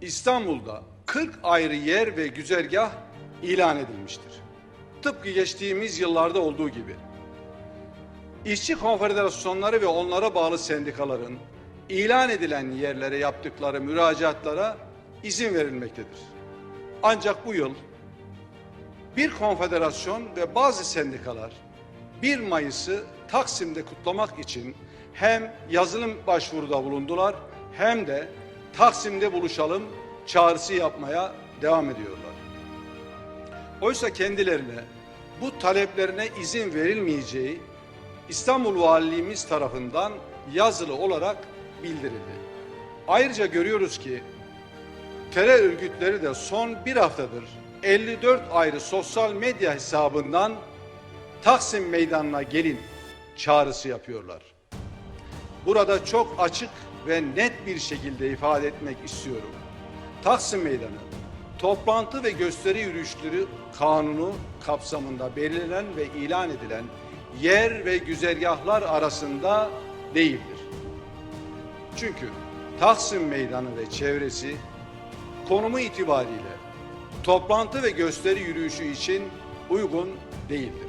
İstanbul'da 40 ayrı yer ve güzergah ilan edilmiştir. Tıpkı geçtiğimiz yıllarda olduğu gibi. İşçi konfederasyonları ve onlara bağlı sendikaların ilan edilen yerlere yaptıkları müracaatlara izin verilmektedir. Ancak bu yıl bir konfederasyon ve bazı sendikalar 1 Mayıs'ı Taksim'de kutlamak için hem yazılım başvuruda bulundular hem de Taksim'de buluşalım çağrısı yapmaya devam ediyorlar. Oysa kendilerine bu taleplerine izin verilmeyeceği İstanbul Valiliğimiz tarafından yazılı olarak bildirildi. Ayrıca görüyoruz ki terör örgütleri de son bir haftadır 54 ayrı sosyal medya hesabından Taksim Meydanı'na gelin çağrısı yapıyorlar. Burada çok açık ve net bir şekilde ifade etmek istiyorum. Taksim Meydanı toplantı ve gösteri yürüyüşleri kanunu kapsamında belirlenen ve ilan edilen yer ve güzergahlar arasında değildir. Çünkü Taksim Meydanı ve çevresi konumu itibariyle toplantı ve gösteri yürüyüşü için uygun değildir.